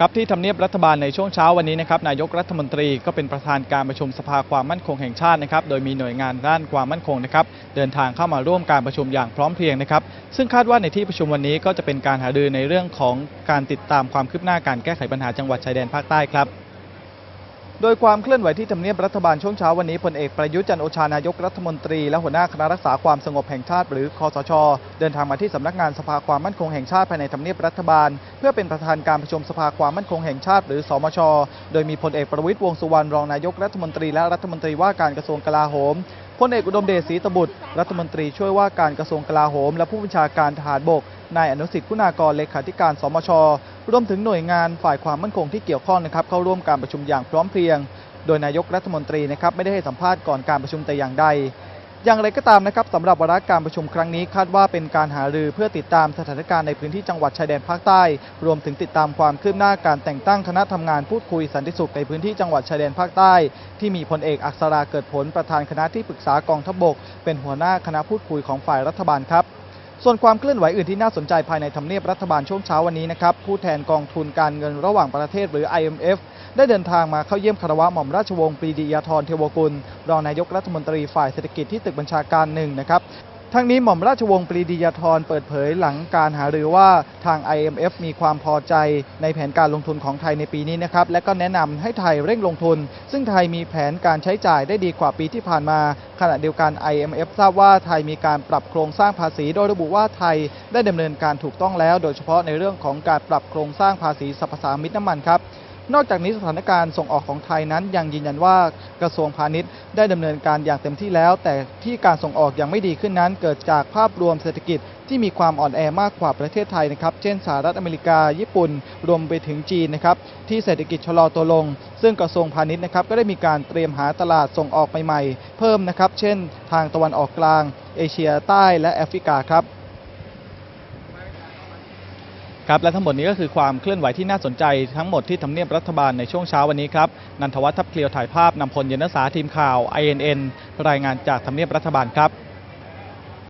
ครับที่ทำเนียบรัฐบาลในช่วงเช้าวันนี้นะครับนายกรัฐมนตรีก็เป็นประธานการประชุมสภาความมั่นคงแห่งชาตินะครับโดยมีหน่วยงานด้านความมั่นคงนะครับเดินทางเข้ามาร่วมการประชุมอย่างพร้อมเพรียงนะครับซึ่งคาดว่าในที่ประชุมวันนี้ก็จะเป็นการหารือในเรื่องของการติดตามความคืบหน้าการแก้ไขปัญหาจังหวัดชายแดนภาคใต้ครับ โดยความเคลื่อนไหวที่ทำเนียบรัฐบาลช่วงเช้าวันนี้พลเอกประยุทธ์จันโอชานายกรัฐมนตรีและหัวหน้าคณะรักษาความสงบแห่งชาติ หรือคอสช เดินทางมาที่สำนักงานสภาความมั่นคงแห่งชาติภายในทำเนียบรัฐบาล เพื่อเป็นประธานการประชุมสภาความมั่นคงแห่งชาติ หรือสมช โดยมีพลเอกประวิตรวงสุวรรณรองนายกรัฐมนตรีและรัฐมนตรีว่าการกระทรวงกลาโหมพลเอกอุดมเดชศรีตบุตร รัฐมนตรีช่วยว่าการกระทรวงกลาโหม และผู้บัญชาการทหารบกนายอนุสิทธิ์คุณากรเลขาธิการสมช รวมถึงหน่วยงานฝ่ายความมั่นคงที่เกี่ยวข้องนะครับเข้าร่วมการประชุมอย่างพร้อมเพรียง โดยนายกรัฐมนตรีนะครับไม่ได้ให้สัมภาษณ์ก่อนการประชุมแต่อย่างใด อย่างไรก็ตามนะครับสำหรับวาระการประชุมครั้งนี้คาดว่าเป็นการหารือเพื่อติดตามสถานการณ์ในพื้นที่จังหวัดชายแดนภาคใต้ รวมถึงติดตามความคืบหน้าการแต่งตั้งคณะทำงานพูดคุยสันติสุขในพื้นที่จังหวัดชายแดนภาคใต้ ที่มีพลเอกอักษราเกิดผลประธานคณะที่ปรึกษากองทัพบก เป็นหัวหน้าคณะพูดคุยของฝ่ายรัฐบาลครับ ส่วนความเคลื่อนไหวอื่นที่น่าสนใจภายในทำเนียบรัฐบาลช่วงเช้าวันนี้นะครับ ผู้แทนกองทุนการเงินระหว่างประเทศหรือ IMF ได้เดินทางมาเข้าเยี่ยมคารวะหม่อมราชวงศ์ปรีดียาธรเทวกุล รองนายกรัฐมนตรีฝ่ายเศรษฐกิจที่ตึกบัญชาการหนึ่งนะครับ ทั้งนี้หม่อมราชวงศ์ปรีดียาธรเปิดเผยหลังการหารือว่าทาง IMF มีความพอใจในแผนการลงทุนของไทยในปีนี้นะครับ และก็แนะนำให้ไทยเร่งลงทุน ซึ่งไทยมีแผนการใช้จ่ายได้ดีกว่าปีที่ผ่านมา ขณะเดียวกัน IMF ทราบว่าไทยมีการปรับโครงสร้างภาษี โดยระบุว่าไทยได้ดำเนินการถูกต้องแล้ว โดยเฉพาะในเรื่องของการปรับโครงสร้างภาษีสรรพสามิตน้ำมันครับ นอกจากนี้สถานการณ์ส่งออกของไทยนั้นยังยืนยันว่ากระทรวงพาณิชย์ได้ดำเนินการอย่างเต็มที่แล้ว แต่ที่การส่งออกยังไม่ดีขึ้นนั้น เกิดจากภาพรวมเศรษฐกิจที่มีความอ่อนแอมากกว่าประเทศไทยนะครับ เช่นสหรัฐอเมริกา ญี่ปุ่น รวมไปถึงจีนนะครับ ที่เศรษฐกิจชะลอตัวลง ซึ่งกระทรวงพาณิชย์นะครับ ก็ได้มีการเตรียมหาตลาดส่งออกใหม่ๆ เพิ่มนะครับ เช่น ทางตะวันออกกลาง เอเชียใต้และแอฟริกาครับ ครับและทั้งหมดนี้ก็คือความเคลื่อนไหวที่น่าสนใจทั้งหมดที่ทำเนียบรัฐบาลในช่วงเช้าวันนี้ครับนันทวัฒน์ทัพเคลียวถ่ายภาพนำพลเยนสาทีมข่าว INN รายงานจากทำเนียบรัฐบาลครับ